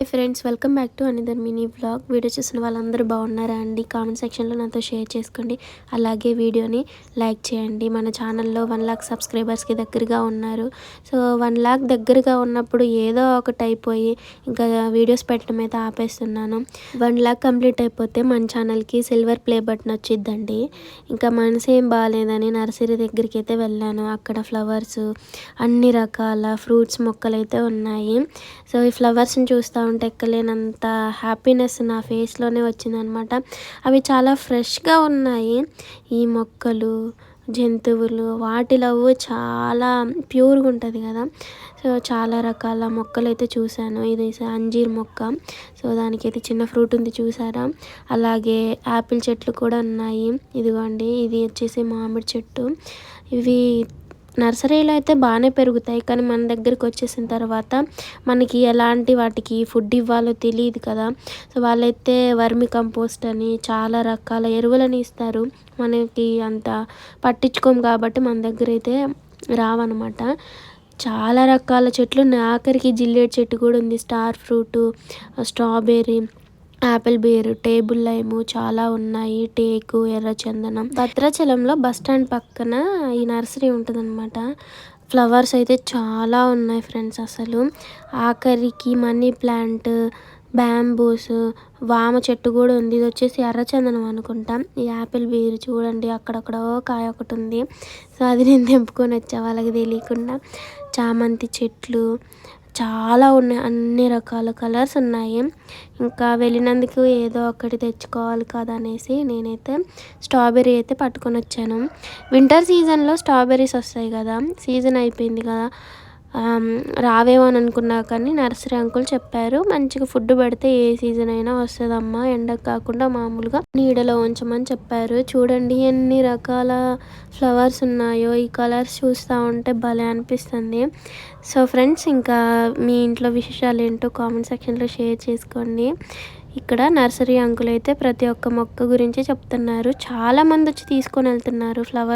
Friends welcome back to another mini blog video చూసిన వాళ్ళందరూ బాగున్నారా అండి? కామెంట్ సెక్షన్లో నాతో షేర్ చేసుకోండి. అలాగే వీడియోని లైక్ చేయండి. మన ఛానల్లో వన్ లాక్ సబ్స్క్రైబర్స్కి దగ్గరగా ఉన్నారు. సో వన్ లాక్ దగ్గరగా ఉన్నప్పుడు ఏదో ఒకటి అయిపోయి ఇంకా వీడియోస్ పెట్టడం అయితే ఆపేస్తున్నాను. వన్ లాక్ కంప్లీట్ అయిపోతే మన ఛానల్కి సిల్వర్ ప్లే బటన్ వచ్చిద్దండి. ఇంకా మనసు ఏం బాగాలేదని నర్సరీ దగ్గరికి అయితే వెళ్ళాను. అక్కడ ఫ్లవర్స్ అన్ని రకాల ఫ్రూట్స్ మొక్కలు అయితే ఉన్నాయి. సో ఈ ఫ్లవర్స్ని చూస్తా ఉంటే ఎక్కలేనంత హ్యాపీనెస్ నా ఫేస్లోనే వచ్చిందనమాట. అవి చాలా ఫ్రెష్గా ఉన్నాయి. ఈ మొక్కలు జంతువులు వాటి లవ్ చాలా ప్యూర్గా ఉంటుంది కదా. సో చాలా రకాల మొక్కలు అయితే చూశాను. ఇది అంజీర్ మొక్క. సో దానికైతే చిన్న ఫ్రూట్ ఉంది చూసారా? అలాగే యాపిల్ చెట్లు కూడా ఉన్నాయి. ఇదిగోండి ఇది వచ్చేసి మామిడి చెట్టు. ఇవి నర్సరీలో అయితే బాగానే పెరుగుతాయి. కానీ మన దగ్గరికి వచ్చేసిన తర్వాత మనకి ఎలాంటి వాటికి ఫుడ్ ఇవ్వాలో తెలియదు కదా. సో వాళ్ళైతే వర్మి కంపోస్ట్ అని చాలా రకాల ఎరువులని ఇస్తారు. మనకి అంత పట్టించుకోము కాబట్టి మన దగ్గర అయితే రావన్నమాట. చాలా రకాల చెట్లు ఆఖరికి జిల్లేడు చెట్టు కూడా ఉంది. స్టార్ ఫ్రూటు స్ట్రాబెర్రీ ఆపిల్ బేరు టేబుల్ లైము చాలా ఉన్నాయి. టేకు ఎర్రచందనం భద్రాచలంలో బస్ స్టాండ్ పక్కన ఈ నర్సరీ ఉంటుందన్నమాట. ఫ్లవర్స్ అయితే చాలా ఉన్నాయి ఫ్రెండ్స్ అసలు. ఆఖరికి మనీ ప్లాంట్ బ్యాంబూస్ వామ చెట్టు కూడా ఉంది. ఇది వచ్చేసి ఎర్రచందనం అనుకుంటాం. ఈ యాపిల్ బీర్ చూడండి అక్కడక్కడ కాయ ఒకటి ఉంది. సో అది నేను తెంపుకొని వచ్చా వాళ్ళకి తెలియకుండా. చామంతి చెట్లు చాలా ఉన్నాయి. అన్ని రకాల కలర్స్ ఉన్నాయి. ఇంకా వెళ్ళినందుకు ఏదో ఒకటి తెచ్చుకోవాలి కదా అనేసి నేనైతే స్ట్రాబెర్రీ అయితే పట్టుకొని వచ్చాను. వింటర్ సీజన్లో స్ట్రాబెర్రీస్ వస్తాయి కదా. సీజన్ అయిపోయింది కదా. రావేమో అని అనుకున్నా కానీ నర్సరీ అంకుల్ చెప్పారు మంచిగా ఫుడ్ పెడితే ఏ సీజన్ అయినా వస్తుందమ్మా ఎండకు కాకుండా మామూలుగా నీడలో ఉంచమని చెప్పారు. చూడండి ఎన్ని రకాల ఫ్లవర్స్ ఉన్నాయో ఈ కలర్స్ చూస్తూ ఉంటే భలే అనిపిస్తుంది. సో ఫ్రెండ్స్ ఇంకా మీ ఇంట్లో విశేషాలు ఏంటో కామెంట్ సెక్షన్లో షేర్ చేసుకోండి. ఇక్కడ నర్సరీ అంకుల్ అయితే ప్రతి ఒక్క మొక్క గురించి చెప్తున్నారు. చాలామంది వచ్చి తీసుకొని వెళ్తున్నారు ఫ్లవర్